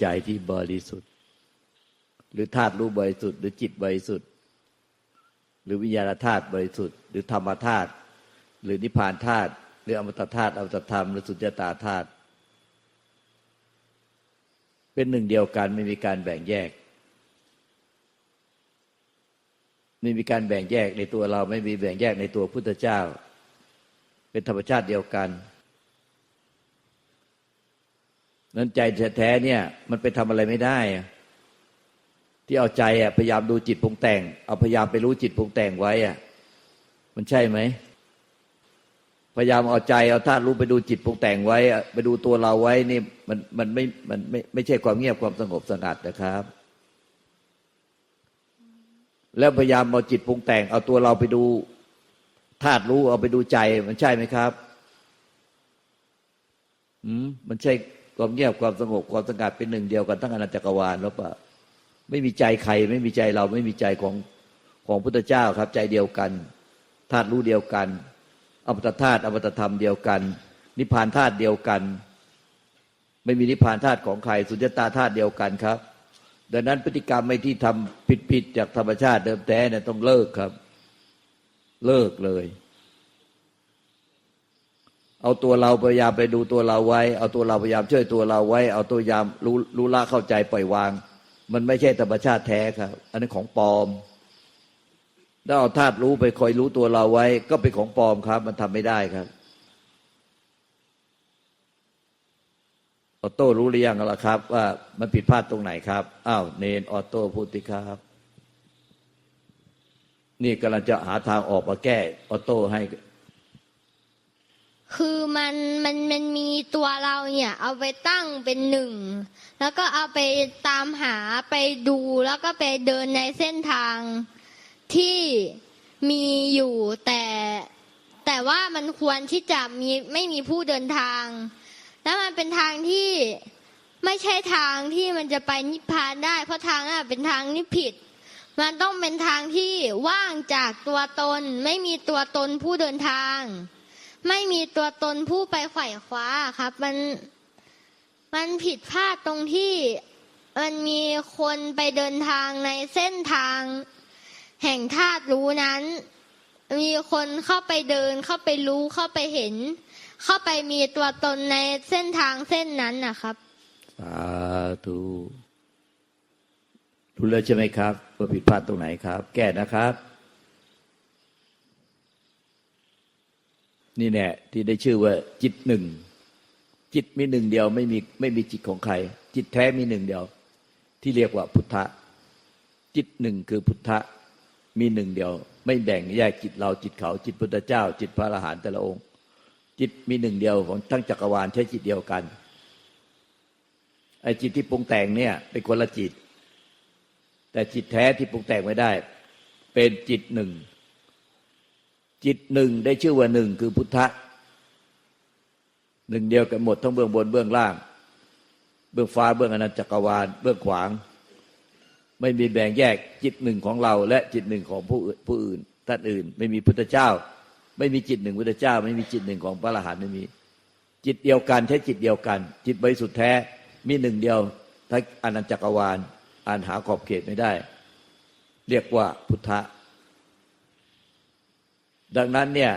ใจที่บริสุทธิ์ หรือธาตุรู้บริสุทธิ์ หรือจิตบริสุทธิ์ หรือวิญญาณธาตุบริสุทธิ์ หรือธรรมธาตุหรือนิพพานธาตุหรืออมตะธาตุอมตะธรรมหรือสุญญตาธาตุเป็นหนึ่งเดียวกันไม่มีการแบ่งแยก ไม่มีการแบ่งแยกในตัวเราไม่มีแบ่งแยกในตัวพุทธเจ้า เป็นธรรมชาติเดียวกัน นั้นใจแท้ๆเนี่ย มันไปทำอะไรไม่ได้ ที่เอาใจอะพยายามดูจิตปรุงแต่ง เอาพยายามไปรู้จิตปรุงแต่งไว้อะมันใช่ไหมพยายามเอาใจเอาธาตุรู้ไปดูจิตปรุงแต่งไว้อะไปดูตัวเราไว้นี่มันมันไม่มันไม่ไม่ใช่ความเงียบความสงบสงัดนะครับ แล้วพยายามเอาจิตปรุงแต่ง เอาตัวเราไปดูธาตุรู้เอาไปดูใจมันใช่ไหมครับอืมมันใช่ ความเงียบความสงบความสงัดเป็นหนึ่งเดียวกันทั้งอนันตจักรวาลหรือเปล่าไม่มีใจใครไม่มีใจเราไม่มีใจของของพุทธเจ้าครับใจเดียวกันธาตุรู้เดียวกัน อมตะธาตุอมตะธรรมเดียวกัน นิพพานธาตุเดียวกัน ไม่มีนิพพานธาตุของใครสุญญตาธาตุเดียวกันครับ ดังนั้นพฤติกรรมไม่ที่ทำผิดๆจากธรรมชาติเดิมแท้เนี่ยต้องเลิกครับ เลิกเลย เอาตัวเราพยายามไปดูตัวเราไว้ เอาตัวเราพยายามช่วยตัวเราไว้ เอาตัวยามรู้รู้ละเข้าใจปล่อยวาง มันไม่ใช่ธรรมชาติแท้ครับ อันนี้ของปลอมถ้าเอาธาตุรู้ไปคอยรู้ตัวเราไว้ ก็เป็นของปลอมครับ มันทำไม่ได้ครับออโต้รู้หรือยังล่ะครับ ว่ามันผิดพลาดตรงไหนครับอ้าวเนนออโต้พูดสิครับ นี่กำลังจะหาทางออกมาแก้ออโต้ให้ คือมันมันมันมีตัวเราเนี่ย เอาไปตั้งเป็นหนึ่งแล้วก็เอาไปตามหาไปดูแล้วก็ไปเดินในเส้นทางที่มีอยู่แต่ แต่ว่ามันควรที่จะมีไม่มีผู้เดินทาง แล้วมันเป็นทางที่ไม่ใช่ทางที่มันจะไปนิพพานได้ เพราะทางนั้นเป็นทางที่ผิด มันต้องเป็นทางที่ว่างจากตัวตน ไม่มีตัวตนผู้เดินทาง ไม่มีตัวตนผู้ไปไขว่คว้าครับ มันมันผิดพลาดตรงที่มันมีคนไปเดินทางในเส้นทาง แห่งธาตุรู้นั้น มีคนเข้าไปเดินเข้าไปรู้เข้าไปเห็น เข้าไปมีตัวตนในเส้นทางเส้นนั้นนะครับสาธุรู้แล้วใช่ไหมครับว่าผิดพลาดตรงไหนครับ แก้นะครับ นี่แน่ที่ได้ชื่อว่าจิตหนึ่ง จิตมีหนึ่งเดียวไม่มีไม่มีจิตของใคร จิตแท้มีหนึ่งเดียว ที่เรียกว่าพุทธะจิตหนึ่งคือพุทธะมีหนึ่งเดียว ไม่แบ่งแยกจิตเราจิตเขา จิตพุทธเจ้า จิตพระอรหันต์แต่ละองค์ จิตมีหนึ่งเดียวของทั้งจักรวาลใช้จิตเดียวกันไอ้จิตที่ปรุงแต่งเนี่ยเป็นคนละจิต แต่จิตแท้ที่ปรุงแต่งไม่ได้ เป็นจิตหนึ่ง จิตหนึ่งได้ชื่อว่าหนึ่งคือพุทธะหนึ่งเดียวกันหมดทั้งเบื้องบนเบื้องล่าง เบื้องฟ้าเบื้องอนันตจักรวาลเบื้องขวาง ไม่มีแบ่งแยกจิตหนึ่งของเรา และจิตหนึ่งของผู้ผู้อื่นท่านอื่น ไม่มีพุทธเจ้า ไม่มีจิตหนึ่งพุทธเจ้า ไม่มีจิตหนึ่งของพระอรหันต์ไม่มี จิตเดียวกันใช้จิตเดียวกัน จิตบริสุทธิ์แท้มีหนึ่งเดียวทั้งอนันตจักรวาลอ่านหาขอบเขตไม่ได้ เรียกว่าพุทธะ ดังนั้นเนี่ย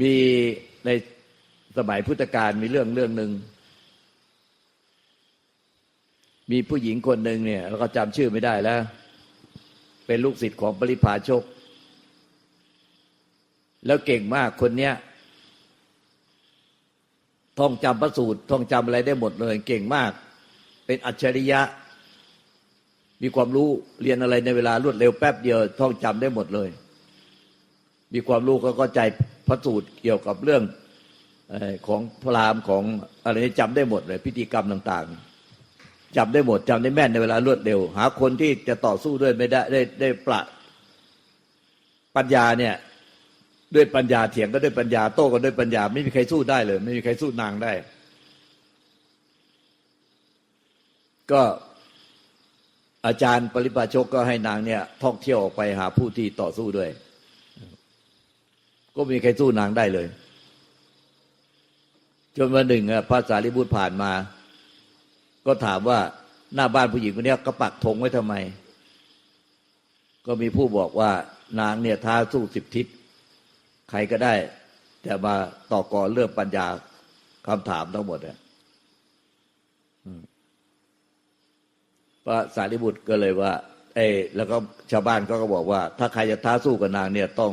มีในสมัยพุทธกาลมีเรื่องเรื่องหนึ่งมีผู้หญิงคนหนึ่งเนี่ยเราก็จำชื่อไม่ได้แล้ว เป็นลูกศิษย์ของปริพาชก แล้วเก่งมากคนเนี้ยท่องจำพระสูตรท่องจำอะไรได้หมดเลย เก่งมาก เป็นอัจฉริยะ มีความรู้เรียนอะไรในเวลารวดเร็วแป๊บเดียวท่องจำได้หมดเลย มีความรู้ก็เข้าใจพระสูตรเกี่ยวกับเรื่องของพระรามของอะไรนี่จำได้หมดเลย พิธีกรรมต่าง ๆจำได้หมดจำได้แม่นในเวลารวดเร็ว หาคนที่จะต่อสู้ด้วยไม่ได้ได้ได้ประปัญญาเนี่ยด้วยปัญญาเถียงก็ด้วยปัญญาโต้ก็ด้วยปัญญา ไม่มีใครสู้ได้เลย ไม่มีใครสู้นางได้ ก็ อาจารย์ปริพาชกก็ให้นางเนี่ยท่องเที่ยวออกไปหาผู้ที่ต่อสู้ด้วย ก็ไมมีใครสู้นางได้เลย จนวันหนึ่งพระสารีบุตรผ่านมา ก็ถามว่าหน้าบ้านผู้หญิงคนนี้ก็ปักธงไว้ทำไม ก็มีผู้บอกว่านางเนี่ยท้าสู้สิบทิศใครก็ได้ แต่มาต่อกรเรื่องปัญญาคำถามทั้งหมดอะอืมพ ระสารีบุตรก็เลยว่า เอแล้วก็ชาวบ้านก็ก็บอกว่า ถ้าใครจะท้าสู้กับนางเนี่ยต้อง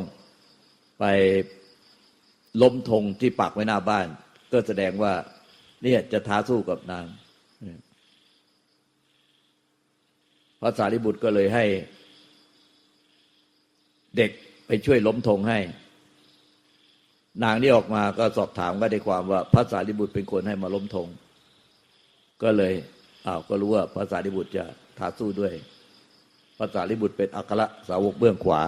ไปล้มธงที่ปักไว้หน้าบ้าน ก็แสดงว่า เนี่ยจะท้าสู้กับนางพระสารีบุตรก็เลยให้ เด็กไปช่วยล้มธงให้ นางนี่ออกมาก็สอบถามก็ได้ความว่าพระสารีบุตรเป็นคนให้มาล้มธงก็เลย อ้าวก็รู้ว่าพระสารีบุตรจะท้าสู้ด้วยพระสารีบุตรเป็นอัครสาวกเบื้องขวา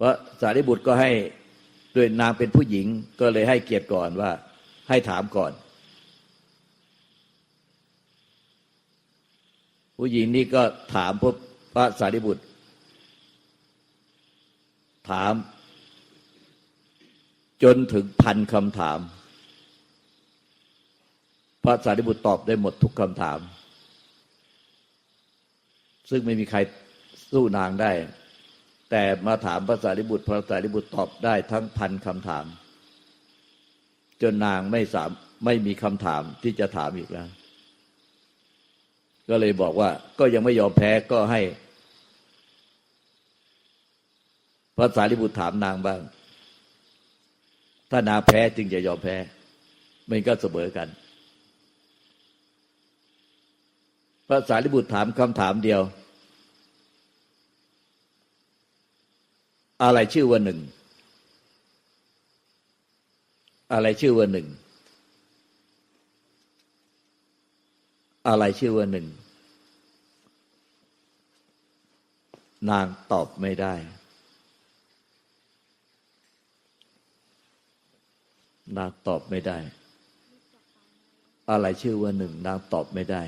พระสารีบุตรก็ให้ด้วยนางเป็นผู้หญิงก็เลยให้เกียรติก่อนว่า ให้ถามก่อน ผู้หญิงนี่ก็ถามพระพระสารีบุตร ถาม จนถึงพันคำถาม ระสารีบุตรตอบได้หมดทุกคำถาม ซึ่งไม่มีใครสู้นางได้ แต่มาถามพระสารีบุตร พระสารีบุตรตอบได้ทั้งพันคำถาม จนนางไม่สามไม่มีคำถามที่จะถามอีกแล้ว ก็เลยบอกว่าก็ยังไม่ยอมแพ้ก็ให้พระสารีบุตรถามนางบ้าง ถ้านางแพ้จึงจะยอมแพ้ มันก็เสมอกัน พระสารีบุตรถามคำถามเดียว อะไรชื่อว่าหนึ่ง อะไรชื่อว่าหนึ่ง อะไรชื่อว่าหนึ่ง นางตอบไม่ได้ นางตอบไม่ได้ อะไรชื่อว่าหนึ่ง นางตอบไม่ได้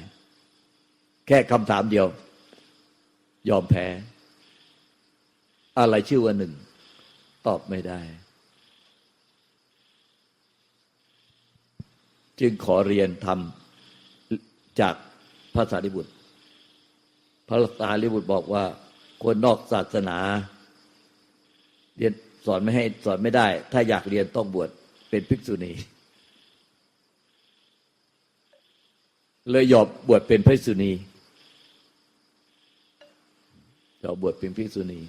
แค่คำถามเดียว ยอมแพ้ อะไรชื่อว่าหนึ่ง ตอบไม่ได้ จึงขอเรียนทำจากพระสารีบุตรพระสารีบุตรบอกว่า คนนอกศาสนา เรียนสอนไม่ให้สอนไม่ได้ ถ้าอยากเรียนต้องบวชเป็นภิกษุณีเลยยอมบวชเป็นภิกษุณี ยอมบวชเป็นภิกษุณี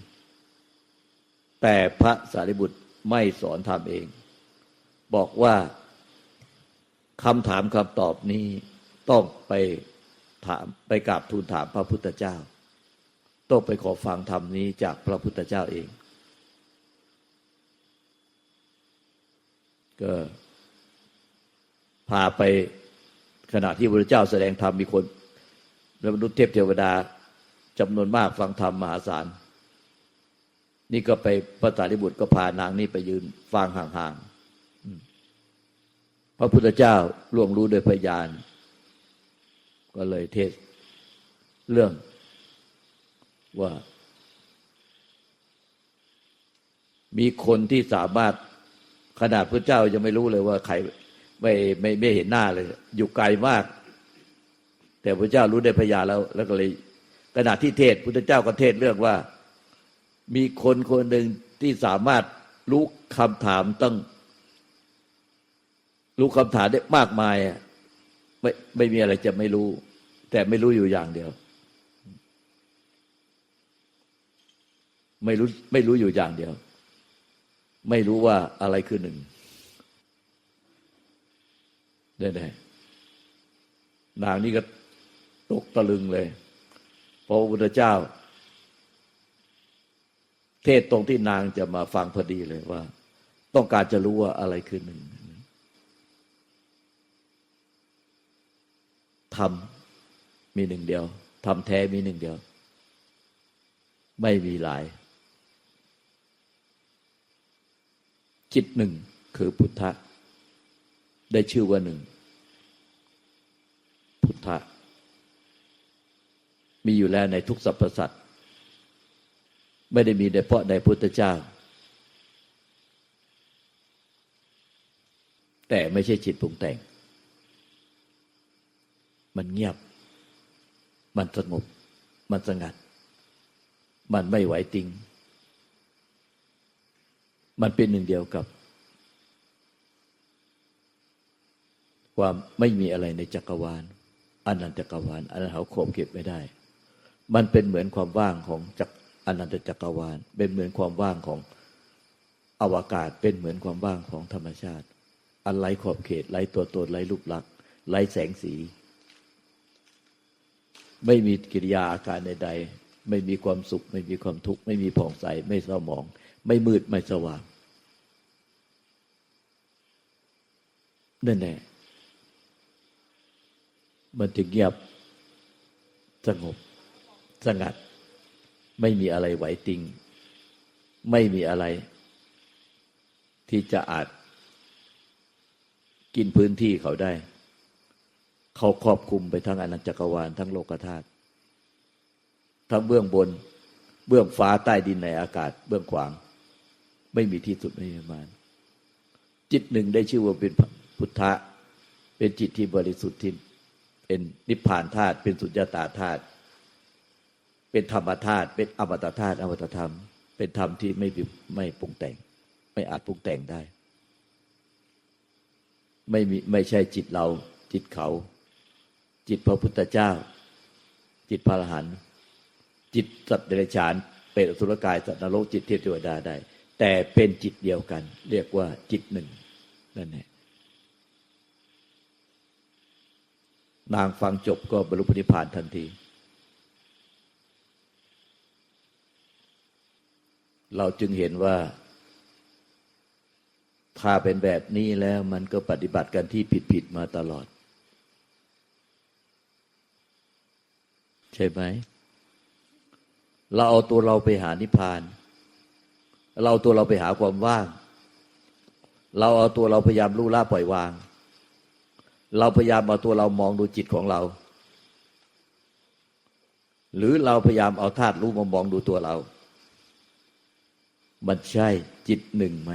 แต่พระสารีบุตรไม่สอนทำเอง บอกว่าคำถามคำตอบนี้ต้องไปถามไปกราบทูลถามพระพุทธเจ้า ต้องไปขอฟังธรรมนี้จากพระพุทธเจ้าเอง ก็พาไปขณะที่พระเจ้าแสดงธรรมมีคนและมนุษย์เทพเทวดา จำนวนมากฟังธรรมมหาศาล นี่ก็ไปพระสารีบุตรก็พานางนี่ไปยืนฟังห่างๆพระพุทธเจ้าล่วงรู้โดยพยาน ก็เลยเทศเรื่องว่า มีคนที่สามารถขนาดพระเจ้ายังไม่รู้เลยว่าใครไม่ไม่ไม่เห็นหน้าเลย อยู่ไกลมาก แต่พระเจ้ารู้ได้พยานแล้ว แล้วก็เลย ขณะที่เทศพุทธเจ้าก็เทศเรื่องว่า มีคนคนหนึ่งที่สามารถรู้คำถามตั้งรู้คำถามได้มากมายไม่ไม่มีอะไรจะไม่รู้ แต่ไม่รู้อยู่อย่างเดียว ไม่รู้ไม่รู้อยู่อย่างเดียว ไม่รู้ว่าอะไรคือหนึ่งได้ไนางนี่ก็ตกตะลึงเลย พระพุทธเจ้า เทศตรงที่นางจะมาฟังพอดีเลยว่า ต้องการจะรู้ว่าอะไรคือหนึ่งทำมีหนึ่งเดียวทำแท้มีหนึ่งเดียว ไม่มีหลาย จิตหนึ่งคือพุทธะได้ชื่อว่าหนึ่ง พุทธะ มีอยู่แล้วในทุกสรรพสัตว์ไม่ได้มีเฉพาะในพุทธเจ้า แต่ไม่ใช่จิตปรุงแต่ง มันเงียบ มันสงบ มันสงัด มันไม่ไหวติง มันเป็นหนึ่งเดียวกับ ความไม่มีอะไรในจักรวาลอันนันจักรวาลอันนั้นเขาขบเก็บไม่ได้ มันเป็นเหมือนความว่างของจักรอนันตจักรวาล เป็นเหมือนความว่างของอวกาศ เป็นเหมือนความว่างของธรรมชาติ อันไร้ขอบเขตไร้ตัวตนไร้รูปลักษณ์ไร้แสงสี ไม่มีกิริยาอาการใดๆ ไม่มีความสุข ไม่มีความทุกข์ ไม่มีผ่องใส ไม่เศร้าหมอง ไม่มืด ไม่สว่าง นั่นแหละมันจึงเงียบสงบ สงัด ไม่มีอะไรไหวติง ไม่มีอะไร ที่จะอาจ กินพื้นที่เขาได้ เขาครอบคุมไปทั้งอนันตจักรวาลทั้งโลกธาตุทั้งเบื้องบน เบื้องฟ้าใต้ดินในอากาศ เบื้องขวาง ไม่มีที่สุดไม่มีมาณจิตหนึ่งได้ชื่อว่าเป็นพุทธะ เป็นจิตที่บริสุทธิ์ที่เป็นนิพพานธาตุเป็นสุญญตาธาตุ เป็นธรรมธาตุเป็นอมตะธาตุอมตะธรรม เป็นธรรมที่ไม่ไม่ปรุงแต่ง ไม่อาจปรุงแต่งได้ ไม่มีไม่ใช่จิตเรา จิตเขา จิตพระพุทธเจ้า จิตพระอรหันต์จิตสัตว์เดรัจฉานเป็นอสุรกายสัตว์นรกจิตเทพเทวดาได้ แต่เป็นจิตเดียวกัน เรียกว่าจิตหนึ่งนั่นแหละนางฟังจบก็บรรลุพนิพพานทันที เราจึงเห็นว่า ถ้าเป็นแบบนี้แล้วมันก็ปฏิบัติกันที่ผิดๆมาตลอด ใช่ไหม เราเอาตัวเราไปหานิพพาน เราเอาตัวเราไปหาความว่าง เราเอาตัวเราพยายามรู้ละปล่อยวาง เราพยายามเอาตัวเรามองดูจิตของเรา หรือเราพยายามเอาธาตุรู้มามองดูตัวเรา มันใช่จิตหนึ่งไหม